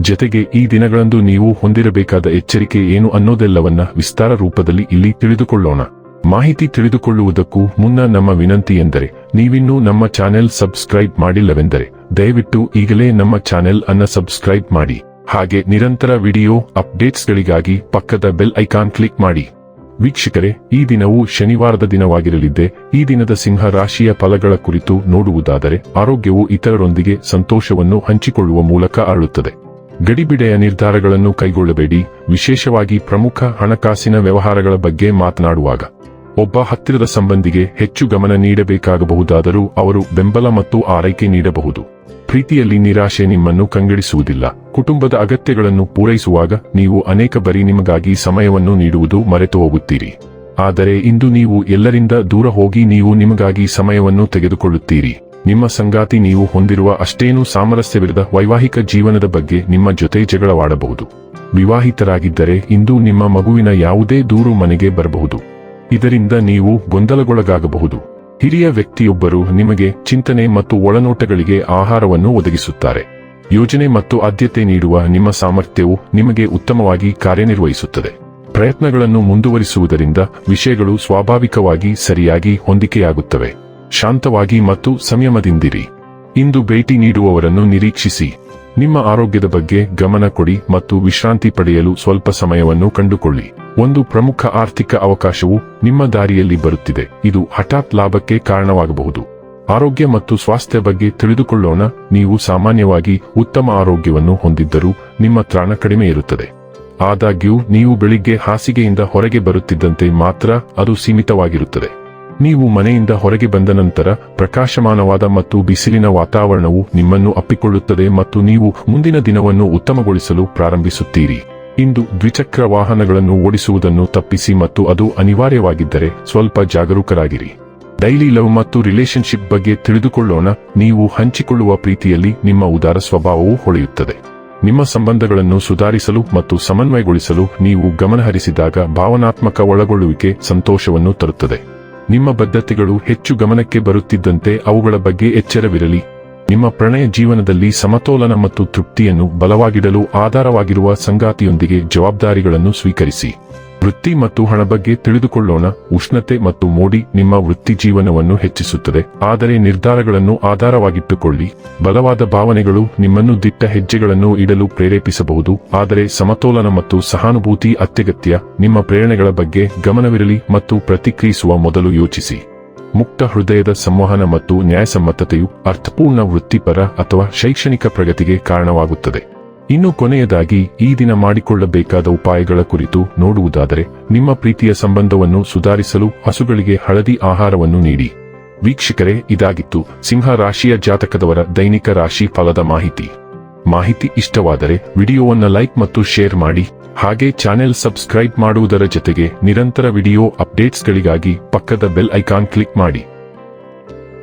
ಜತೆಗೆ ಈ ದಿನಗಳಂದು ನೀವು ಹೊಂದಿರಬೇಕಾದ ಎಚ್ಚರಿಕೆ ಏನು ಅನ್ನೋದೆಲ್ಲವನ್ನ ವಿಸ್ತಾರ ರೂಪದಲ್ಲಿ ಇಲ್ಲಿ ತಿಳಿದುಕೊಳ್ಳೋಣ. ಮಾಹಿತಿ ತಿಳಿದುಕೊಳ್ಳುವುದಕ್ಕೂ ಮುನ್ನ ನಮ್ಮ ವಿನಂತಿ ಎಂದರೆ, ನೀವಿನ್ನೂ ನಮ್ಮ ಚಾನೆಲ್ ಸಬ್ಸ್ಕ್ರೈಬ್ ಮಾಡಿಲ್ಲವೆಂದರೆ, ದಯವಿಟ್ಟು ಈಗಲೇ ನಮ್ಮ ಚಾನೆಲ್ ಅನ್ನ ಸಬ್ಸ್ಕ್ರೈಬ್ ಮಾಡಿ. ಹಾಗೆ ನಿರಂತರ ವಿಡಿಯೋ ಅಪ್ಡೇಟ್ಸ್ಗಳಿಗಾಗಿ ಪಕ್ಕದ ಬೆಲ್ ಐಕಾನ್ ಕ್ಲಿಕ್ ಮಾಡಿ. ವೀಕ್ಷಕರೇ, ಈ ದಿನವು ಶನಿವಾರದ ದಿನವಾಗಿರಲಿದ್ದೆ. ಈ ದಿನದ ಸಿಂಹ ರಾಶಿಯ ಫಲಗಳ ಕುರಿತು ನೋಡುವುದಾದರೆ, ಆರೋಗ್ಯವು ಇತರರೊಂದಿಗೆ ಸಂತೋಷವನ್ನು ಹಂಚಿಕೊಳ್ಳುವ ಮೂಲಕ ಅರಳುತ್ತದೆ. ಗಡಿಬಿಡೆಯ ನಿರ್ಧಾರಗಳನ್ನು ಕೈಗೊಳ್ಳಬೇಡಿ. ವಿಶೇಷವಾಗಿ ಪ್ರಮುಖ ಹಣಕಾಸಿನ ವ್ಯವಹಾರಗಳ ಬಗ್ಗೆ ಮಾತನಾಡುವಾಗ ಒಬ್ಬ ಹತ್ತಿರದ ಸಂಬಂಧಿಗೆ ಹೆಚ್ಚು ಗಮನ ನೀಡಬೇಕಾಗಬಹುದಾದರೂ ಅವರು ಬೆಂಬಲ ಮತ್ತು ಆರೈಕೆ ನೀಡಬಹುದು. ಪ್ರೀತಿಯಲ್ಲಿ ನಿರಾಶೆ ನಿಮ್ಮನ್ನು ಕಂಗೆಡಿಸುವುದಿಲ್ಲ. ಕುಟುಂಬದ ಅಗತ್ಯಗಳನ್ನು ಪೂರೈಸುವಾಗ ನೀವು ಅನೇಕ ಬರಿ ನಿಮಗಾಗಿ ಸಮಯವನ್ನು ನೀಡುವುದು ಮರೆತು ಹೋಗುತ್ತೀರಿ. ಆದರೆ ಇಂದು ನೀವು ಎಲ್ಲರಿಂದ ದೂರ ಹೋಗಿ ನೀವು ನಿಮಗಾಗಿ ಸಮಯವನ್ನು ತೆಗೆದುಕೊಳ್ಳುತ್ತೀರಿ. ನಿಮ್ಮ ಸಂಗಾತಿ ನೀವು ಹೊಂದಿರುವ ಅಷ್ಟೇನೂ ಸಾಮರಸ್ಯವಿರದ ವೈವಾಹಿಕ ಜೀವನದ ಬಗ್ಗೆ ನಿಮ್ಮ ಜೊತೆ ಜಗಳವಾಡಬಹುದು. ವಿವಾಹಿತರಾಗಿದ್ದರೆ ಇಂದು ನಿಮ್ಮ ಮಗುವಿನ ಯಾವುದೇ ದೂರು ಮನೆಗೆ ಬರಬಹುದು. ಇದರಿಂದ ನೀವು ಗೊಂದಲಗೊಳಗಾಗಬಹುದು. ಹಿರಿಯ ವ್ಯಕ್ತಿಯೊಬ್ಬರು ನಿಮಗೆ ಚಿಂತನೆ ಮತ್ತು ಒಳನೋಟಗಳಿಗೆ ಆಹಾರವನ್ನು ಒದಗಿಸುತ್ತಾರೆ. ಯೋಜನೆ ಮತ್ತು ಆದ್ಯತೆ ನೀಡುವ ನಿಮ್ಮ ಸಾಮರ್ಥ್ಯವು ನಿಮಗೆ ಉತ್ತಮವಾಗಿ ಕಾರ್ಯನಿರ್ವಹಿಸುತ್ತದೆ. ಪ್ರಯತ್ನಗಳನ್ನು ಮುಂದುವರಿಸುವುದರಿಂದ ವಿಷಯಗಳು ಸ್ವಾಭಾವಿಕವಾಗಿ ಸರಿಯಾಗಿ ಹೊಂದಿಕೆಯಾಗುತ್ತವೆ. ಶಾಂತವಾಗಿ ಮತ್ತು ಸಂಯಮದಿಂದಿರಿ. ಇಂದು ಭೇಟಿ ನೀಡುವವರನ್ನು ನಿರೀಕ್ಷಿಸಿ. ನಿಮ್ಮ ಆರೋಗ್ಯದ ಬಗ್ಗೆ ಗಮನ ಕೊಡಿ ಮತ್ತು ವಿಶ್ರಾಂತಿ ಪಡೆಯಲು ಸ್ವಲ್ಪ ಸಮಯವನ್ನು ಕಂಡುಕೊಳ್ಳಿ. ಒಂದು ಪ್ರಮುಖ ಆರ್ಥಿಕ ಅವಕಾಶವು ನಿಮ್ಮ ದಾರಿಯಲ್ಲಿ ಬರುತ್ತಿದೆ. ಇದು ಹಠಾತ್ ಲಾಭಕ್ಕೆ ಕಾರಣವಾಗಬಹುದು. ಆರೋಗ್ಯ ಮತ್ತು ಸ್ವಾಸ್ಥ್ಯ ಬಗ್ಗೆ ತಿಳಿದುಕೊಳ್ಳೋಣ. ನೀವು ಸಾಮಾನ್ಯವಾಗಿ ಉತ್ತಮ ಆರೋಗ್ಯವನ್ನು ಹೊಂದಿದ್ದರೂ ನಿಮ್ಮ ತ್ರಾಣ ಕಡಿಮೆ ಇರುತ್ತದೆ. ಆದಾಗ್ಯೂ, ನೀವು ಬೆಳಿಗ್ಗೆ ಹಾಸಿಗೆಯಿಂದ ಹೊರಗೆ ಬರುತ್ತಿದ್ದಂತೆ ಮಾತ್ರ ಅದು ಸೀಮಿತವಾಗಿರುತ್ತದೆ. ನೀವು ಮನೆಯಿಂದ ಹೊರಗೆ ಬಂದ ನಂತರ ಪ್ರಕಾಶಮಾನವಾದ ಮತ್ತು ಬಿಸಿಲಿನ ವಾತಾವರಣವು ನಿಮ್ಮನ್ನು ಅಪ್ಪಿಕೊಳ್ಳುತ್ತದೆ ಮತ್ತು ನೀವು ಮುಂದಿನ ದಿನವನ್ನು ಉತ್ತಮಗೊಳಿಸಲು ಪ್ರಾರಂಭಿಸುತ್ತೀರಿ. ಇಂದು ದ್ವಿಚಕ್ರ ವಾಹನಗಳನ್ನು ಓಡಿಸುವುದನ್ನು ತಪ್ಪಿಸಿ ಮತ್ತು ಅದು ಅನಿವಾರ್ಯವಾಗಿದ್ದರೆ ಸ್ವಲ್ಪ ಜಾಗರೂಕರಾಗಿರಿ. ಡೈಲಿ ಲವ್ ಮತ್ತು ರಿಲೇಶನ್ಶಿಪ್ ಬಗ್ಗೆ ತಿಳಿದುಕೊಳ್ಳೋಣ. ನೀವು ಹಂಚಿಕೊಳ್ಳುವ ಪ್ರೀತಿಯಲ್ಲಿ ನಿಮ್ಮ ಉದಾರ ಸ್ವಭಾವವು ಹೊಳೆಯುತ್ತದೆ. ನಿಮ್ಮ ಸಂಬಂಧಗಳನ್ನು ಸುಧಾರಿಸಲು ಮತ್ತು ಸಮನ್ವಯಗೊಳಿಸಲು ನೀವು ಗಮನಹರಿಸಿದಾಗ ಭಾವನಾತ್ಮಕ ಒಳಗೊಳ್ಳುವಿಕೆ ಸಂತೋಷವನ್ನು ತರುತ್ತದೆ. ನಿಮ್ಮ ಬದ್ಧತೆಗಳು ಹೆಚ್ಚು ಗಮನಕ್ಕೆ ಬರುತ್ತಿದ್ದಂತೆ ಅವುಗಳ ಬಗ್ಗೆ ಎಚ್ಚರವಿರಲಿ. ನಿಮ್ಮ ಪ್ರಣಯ ಜೀವನದಲ್ಲಿ ಸಮತೋಲನ ಮತ್ತು ತೃಪ್ತಿಯನ್ನು ಬಲವಾಗಿಡಲು ಆಧಾರವಾಗಿರುವ ಸಂಗಾತಿಯೊಂದಿಗೆ ಜವಾಬ್ದಾರಿಗಳನ್ನು ಸ್ವೀಕರಿಸಿ. ವೃತ್ತಿ ಮತ್ತು ಹಣ ಬಗ್ಗೆ ತಿಳಿದುಕೊಳ್ಳೋಣ. ಉಷ್ಣತೆ ಮತ್ತು ಮೋಡಿ ನಿಮ್ಮ ವೃತ್ತಿ ಜೀವನವನ್ನು ಹೆಚ್ಚಿಸುತ್ತದೆ. ಆದರೆ ನಿರ್ಧಾರಗಳನ್ನು ಆಧಾರವಾಗಿಟ್ಟುಕೊಳ್ಳಿ. ಬಲವಾದ ಭಾವನೆಗಳು ನಿಮ್ಮನ್ನು ದಿಟ್ಟ ಹೆಜ್ಜೆಗಳನ್ನು ಇಡಲು ಪ್ರೇರೇಪಿಸಬಹುದು. ಆದರೆ ಸಮತೋಲನ ಮತ್ತು ಸಹಾನುಭೂತಿ ಅತ್ಯಗತ್ಯ. ನಿಮ್ಮ ಪ್ರೇರಣೆಗಳ ಬಗ್ಗೆ ಗಮನವಿರಲಿ ಮತ್ತು ಪ್ರತಿಕ್ರಿಯಿಸುವ ಮೊದಲು ಯೋಚಿಸಿ. ಮುಕ್ತ ಹೃದಯದ ಸಂವಹನ ಮತ್ತು ನ್ಯಾಯಸಮ್ಮತತೆಯು ಅರ್ಥಪೂರ್ಣ ವೃತ್ತಿಪರ ಅಥವಾ ಶೈಕ್ಷಣಿಕ ಪ್ರಗತಿಗೆ ಕಾರಣವಾಗುತ್ತದೆ. ಇನ್ನು ಕೊನೆಯದಾಗಿ ಈ ದಿನ ಮಾಡಿಕೊಳ್ಳಬೇಕಾದ ಉಪಾಯಗಳ ಕುರಿತು ನೋಡುವುದಾದರೆ, ನಿಮ್ಮ ಪ್ರೀತಿಯ ಸಂಬಂಧವನ್ನು ಸುಧಾರಿಸಲು ಹಸುಗಳಿಗೆ ಹಳದಿ ಆಹಾರವನ್ನು ನೀಡಿ. ವೀಕ್ಷಕರೇ, ಇದಾಗಿತ್ತು ಸಿಂಹ ರಾಶಿಯ ಜಾತಕದವರ ದೈನಿಕ ರಾಶಿ ಫಲದ ಮಾಹಿತಿ. ಮಾಹಿತಿ ಇಷ್ಟವಾದರೆ ವಿಡಿಯೋವನ್ನು ಲೈಕ್ ಮತ್ತು ಶೇರ್ ಮಾಡಿ, ಹಾಗೆ ಚಾನೆಲ್ ಸಬ್ಸ್ಕ್ರೈಬ್ ಮಾಡುವುದರ ಜೊತೆಗೆ ನಿರಂತರ ವಿಡಿಯೋ ಅಪ್ಡೇಟ್ಸ್ಗಳಿಗಾಗಿ ಪಕ್ಕದ ಬೆಲ್ ಐಕಾನ್ ಕ್ಲಿಕ್ ಮಾಡಿ.